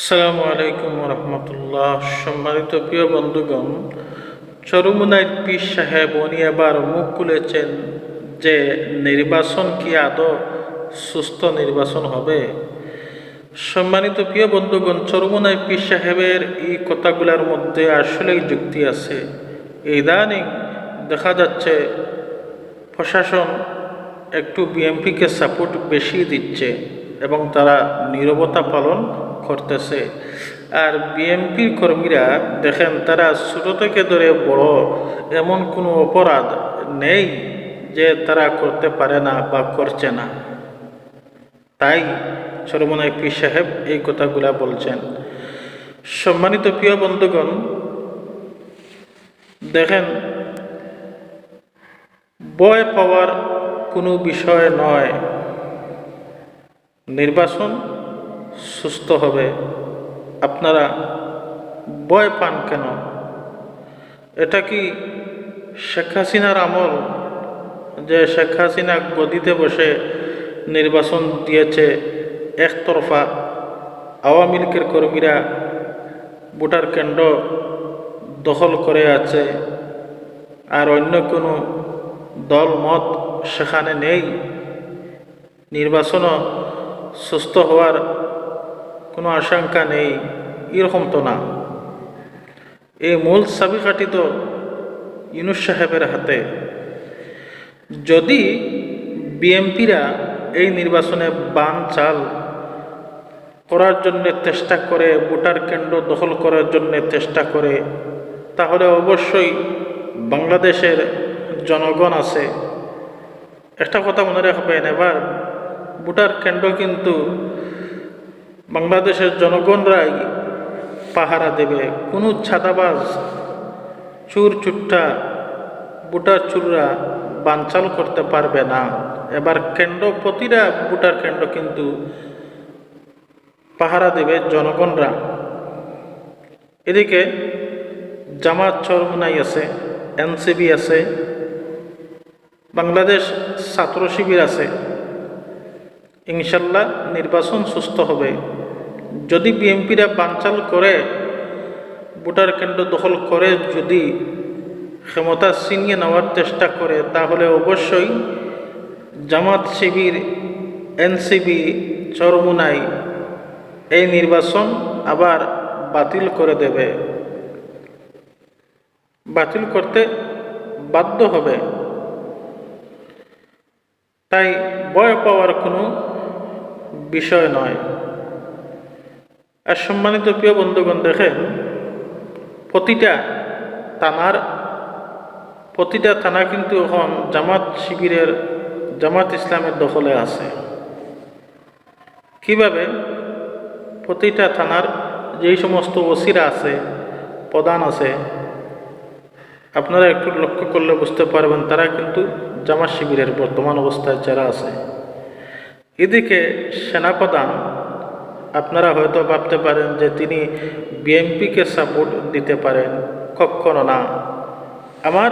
আসসালামু আলাইকুম রহমতুল্লাহ সম্মানিত প্রিয় বন্ধুগণ চরুমুনাইট পীর সাহেব উনি এবার মুখ খুলেছেন যে নির্বাচন কি আদৌ সুস্থ নির্বাচন হবে? সম্মানিত প্রিয় বন্ধুগণ, চরুমুনাই পীর সাহেবের এই কথাগুলোর মধ্যে আসলেই যুক্তি আছে। ইদানিং দেখা যাচ্ছে প্রশাসন একটু বিএমপিকে সাপোর্ট বেশি দিচ্ছে এবং তারা নীরবতা পালন করতেছে আর বিএমপির কর্মীরা দেখেন, তারা ছোট থেকে ধরে বড় এমন কোনো অপরাধ নেই যে তারা করতে পারে না বা করছে না। তাই সরমনায় পি সাহেব এই কথাগুলা বলছেন। সম্মানিত প্রিয় বন্ধুগণ, দেখেন বয় পাওয়ার কোনো বিষয় নয়। নির্বাচন সুস্থ হবে। আপনারা ভয় পান কেন? এটা কি শেখ হাসিনার আমল যে শেখ হাসিনা গদিতে বসে নির্বাচন দিয়েছে একতরফা? আওয়ামী লীগের কর্মীরা ভোটার কেন্দ্র দখল করে আছে আর অন্য কোনো দল, মত সেখানে নেই। নির্বাচনও সুস্থ হওয়ার কোনো আশঙ্কা নেই, এরকম তো না। এই মূল চাবিকাঠি তো ইউনুস সাহেবের হাতে। যদি বিএমপিরা এই নির্বাচনে বান চাল করার জন্য চেষ্টা করে, ভোটার কেন্দ্র দখল করার জন্য চেষ্টা করে, তাহলে অবশ্যই বাংলাদেশের জনগণ আছে। একটা কথা মনে রাখবেন, এবার ভোটার কেন্দ্র কিন্তু বাংলাদেশের জনগণরাই পাহারা দেবে। কোনো ছাদাবাজ চুর চুট্টা ভোটার চুররা বানচাল করতে পারবে না। এবার কেন্দ্র, প্রতিটা ভোটার কেন্দ্র কিন্তু পাহারা দেবে জনগণরা। এদিকে জামাত চরমুনাই আছে এনসিবি আছে, বাংলাদেশ ছাত্র শিবির আছে। ইনশাল্লাহ নির্বাচন সুস্থ হবে। যদি বিএনপিরা বানচাল করে, ভোটার কেন্দ্র দখল করে, যদি ক্ষমতা ছিনিয়ে নেওয়ার চেষ্টা করে, তাহলে অবশ্যই জামাত শিবির এনসিবি চরমুনাই এই নির্বাচন আবার বাতিল করে দেবে। বাতিল করতে বাধ্য হবে। তাই ভয় পাওয়ার কোনো বিষয় নয়। আর সম্মানিত প্রিয় বন্ধুগণ, দেখেন, প্রতিটা থানার, প্রতিটা থানা কিন্তু এখন জামাত শিবিরের, জামাত ইসলামের দখলে আছে। কীভাবে? প্রতিটা থানার যেই সমস্ত ওসিরা আছে, প্রধান আছে, আপনারা একটু লক্ষ্য করলে বুঝতে পারবেন, তারা কিন্তু জামাত শিবিরের বর্তমান অবস্থায় যারা আছে। এদিকে সেনাপ্রধান আপনারা হয়তো ভাবতে পারেন যে তিনি বিএমপিকে সাপোর্ট দিতে পারেন কখনো না। আমার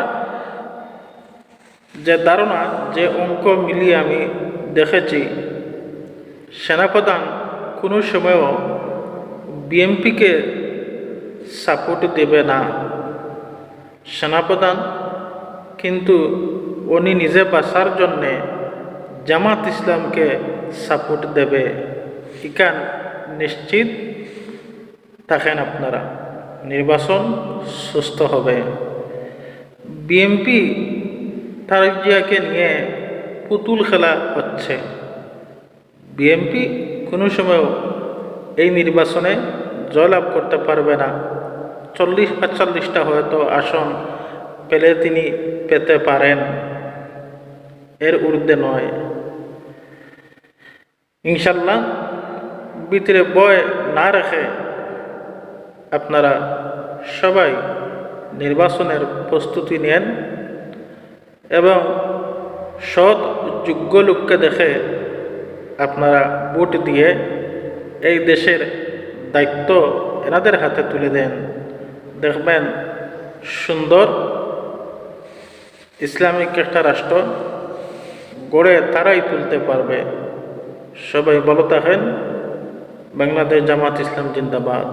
যে ধারণা, যে অঙ্ক মিলিয়ে আমি দেখেছি, সেনাপ্রধান কোনো সময়ও বিএমপিকে সাপোর্ট দেবে না। সেনাপ্রধান কিন্তু উনি নিজে বাঁচার জন্যে জামাত ইসলামকে সাপোর্ট দেবে। ইকান নিশ্চিত থাকেন আপনারা। নির্বাচন সুস্থ হবে। বিএমপি তারজিয়াকে নিয়ে পুতুল খেলা হচ্ছে। বিএমপি কোনো সময়ও এই নির্বাচনে জয়লাভ করতে পারবে না। চল্লিশ পাঁচচল্লিশটা হয়তো আসন পেলে তিনি পেতে পারেন। এর ঊর্ধ্বে নয়। ইনশাল্লাহ ভিতরে বয় না রেখে আপনারা সবাই নির্বাচনের প্রস্তুতি নেন এবং সৎ, যোগ্য লোককে দেখে আপনারা ভোট দিয়ে এই দেশের দায়িত্ব এনাদের হাতে তুলে দেন। দেখবেন সুন্দর ইসলামিক একটা রাষ্ট্র গড়ে তারাই তুলতে পারবে। সবাই ভালো থাকেন। বাংলাদেশ জামাত ইসলাম জিন্দাবাদ